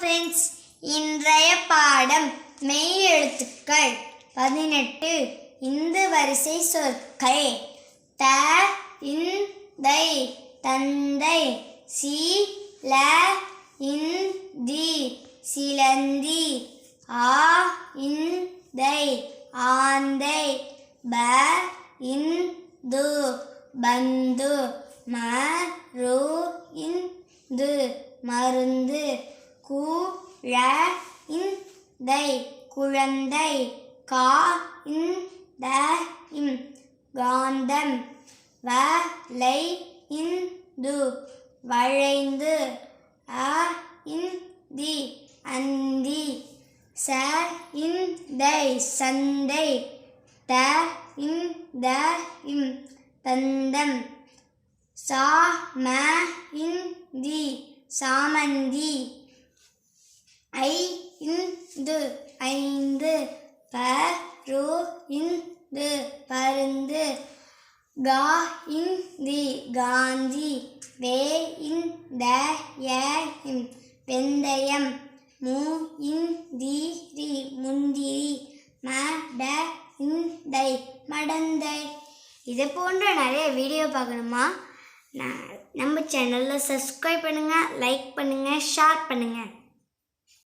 Friends இன்றைய பாடம் மெய் எழுத்துக்கள் பதினெட்டு. இந்து வரிசை சொற்கள். த இன் தை தந்தை சி ல இன் தி சிலந்தி ஆ இன் தை ஆந்தை ப இன் து பந்து ம ரு இன் து மருந்து. கூழ இன் தை குழந்தை கா இன் த இம் காந்தம் வலை இந்து இன் து வளைந்து அ இன் தி அந்தி ச இன் தை சந்தை த இன் த இம் தந்தம் சா ம இன் தி சாமந்தி இந்து ஐந்து ப ரு இந்து பருந்து. கா இந்தி காந்தி வே இந்த ய இம் வெந்தயம். மு இந்திரி முந்திரி மட ட இந்தை மடந்தை. இது போன்ற நிறைய வீடியோ பார்க்கணுமா? நான் நம்ம சேனலில் சப்ஸ்கிரைப் பண்ணுங்கள் லைக் பண்ணுங்கள் ஷேர் பண்ணுங்கள்